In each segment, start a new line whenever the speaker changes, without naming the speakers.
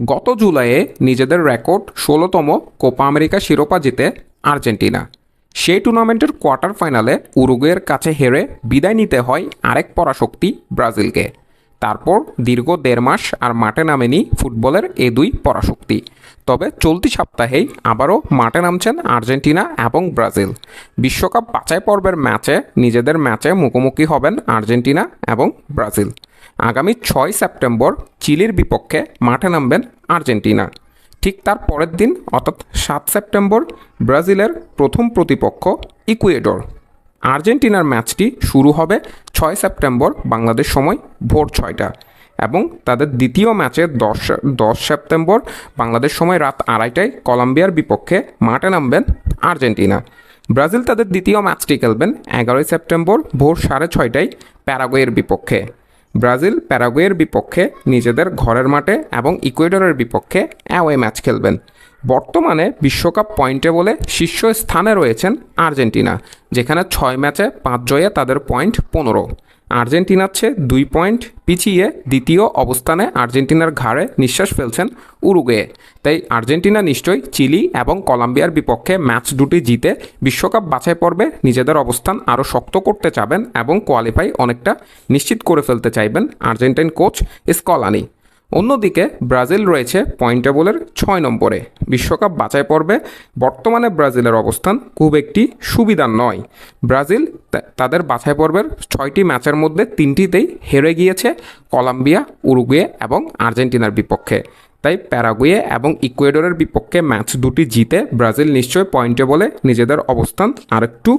গত জুলাইয়ে নিজেদের রেকর্ড ষোলোতম কোপা আমেরিকা শিরোপা জিতে আর্জেন্টিনা। সেই টুর্নামেন্টের কোয়ার্টার ফাইনালে উরুগুয়ের কাছে হেরে বিদায় নিতে হয় আরেক পরাশক্তি ব্রাজিলকে। তারপর দীর্ঘ দেড় মাস আর মাঠে নামেনি ফুটবলের এ দুই পরাশক্তি। তবে চলতি সপ্তাহেই আবারও মাঠে নামছেন আর্জেন্টিনা এবং ব্রাজিল। বিশ্বকাপ বাছাই পর্বের ম্যাচে নিজেদের ম্যাচে মুখোমুখি হবেন আর্জেন্টিনা এবং ব্রাজিল। আগামী ছয় সেপ্টেম্বর চিলির বিপক্ষে মাঠে নামবেন আর্জেন্টিনা। ঠিক তার পরের দিন, অর্থাৎ সাত সেপ্টেম্বর, ব্রাজিলের প্রথম প্রতিপক্ষ ইকুয়েডর। আর্জেন্টিনার ম্যাচটি শুরু হবে ছয় সেপ্টেম্বর বাংলাদেশ সময় ভোর ছয়টা এবং তাদের দ্বিতীয় ম্যাচে দশ দশ সেপ্টেম্বর বাংলাদেশ সময় রাত আড়াইটায় কলম্বিয়ার বিপক্ষে মাঠে নামবেন আর্জেন্টিনা। ব্রাজিল তাদের দ্বিতীয় ম্যাচটি খেলবেন এগারোই সেপ্টেম্বর ভোর সাড়ে ছয়টায় প্যারাগুয়ের বিপক্ষে। ব্রাজিল প্যারাগুয়ের বিপক্ষে নিজেদের ঘরের মাঠে এবং ইকুয়েডরের বিপক্ষে অ্যাওয়ে ম্যাচ খেলবেন। বর্তমানে বিশ্বকাপ পয়েন্টে বলে শীর্ষ স্থানে রয়েছেন আর্জেন্টিনা, যেখানে ছয় ম্যাচে পাঁচ জয়ে তাদের পয়েন্ট পনেরো। আর্জেন্টিনার চেয়ে দুই পয়েন্ট পিছিয়ে দ্বিতীয় অবস্থানে আর্জেন্টিনার ঘাড়ে নিঃশ্বাস ফেলছেন উরুগুয়ে। তাই আর্জেন্টিনা নিশ্চয়ই চিলি এবং কলম্বিয়ার বিপক্ষে ম্যাচ দুটি জিতে বিশ্বকাপ বাছাই পর্বে নিজেদের অবস্থান আরও শক্ত করতে চাবেন এবং কোয়ালিফাই অনেকটা নিশ্চিত করে ফেলতে চাইবেন আর্জেন্টাইন কোচ স্কলানি। অন্যদিকে ব্রাজিল রয়েছে পয়েন্ট টেবলের ছয় নম্বরে। বিশ্বকাপ বাছাই পর্বে বর্তমানে ব্রাজিলের অবস্থান খুব একটি সুবিধার নয়। ব্রাজিল তাদের বাছাই পর্বের ছয়টি ম্যাচের মধ্যে তিনটিতেই হেরে গিয়েছে কলম্বিয়া, উরুগুয়ে এবং আর্জেন্টিনার বিপক্ষে। তাই প্যারাগুয়ে এবং ইকুয়েডরের বিপক্ষে ম্যাচ দুটি জিতে ব্রাজিল নিশ্চয় পয়েন্টে বলে নিজেদের অবস্থান আরেকটু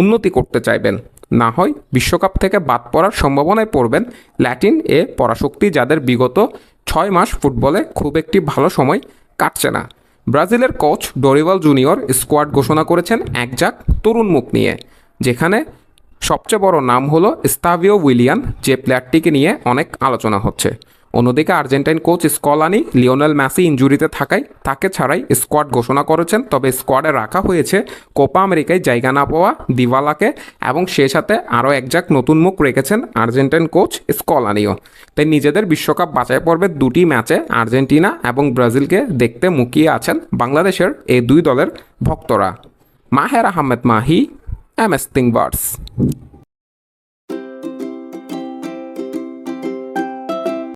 উন্নতি করতে চাইবেন। না হয় বিশ্বকাপ থেকে বাদ পড়ার সম্ভাবনায় পড়বেন ল্যাটিন এ পরাশক্তি যাদের বিগত ছয় মাস ফুটবলে খুব একটি ভালো সময় কাটছে না। ব্রাজিলের কোচ ডরিভাল জুনিয়র স্কোয়াড ঘোষণা করেছেন একজাক তরুণ মুখ নিয়ে, যেখানে সবচেয়ে বড় নাম হলো স্তাভিও উইলিয়ান, যে প্লেয়ারটিকে নিয়ে অনেক আলোচনা হচ্ছে। অন্যদিকে Argentine coach Scaloni Lionel Messi ইঞ্জুরিতে থাকায় তাকে ছাড়াই স্কোয়াড ঘোষণা করেছেন। তবে স্কোয়াডে রাখা হয়েছে কোপা আমেরিকায় জায়গা না পাওয়া দিওয়ালাকে এবং সে সাথে আরও একজাক নতুন মুখ রেখেছেন আর্জেন্টাইন কোচ স্কলানিও। তাই নিজেদের বিশ্বকাপ বাছাই পর্বের দুটি ম্যাচে আর্জেন্টিনা এবং ব্রাজিলকে দেখতে মুখিয়ে আছেন বাংলাদেশের এই দুই দলের ভক্তরা। Maher Ahmed Mahi, M S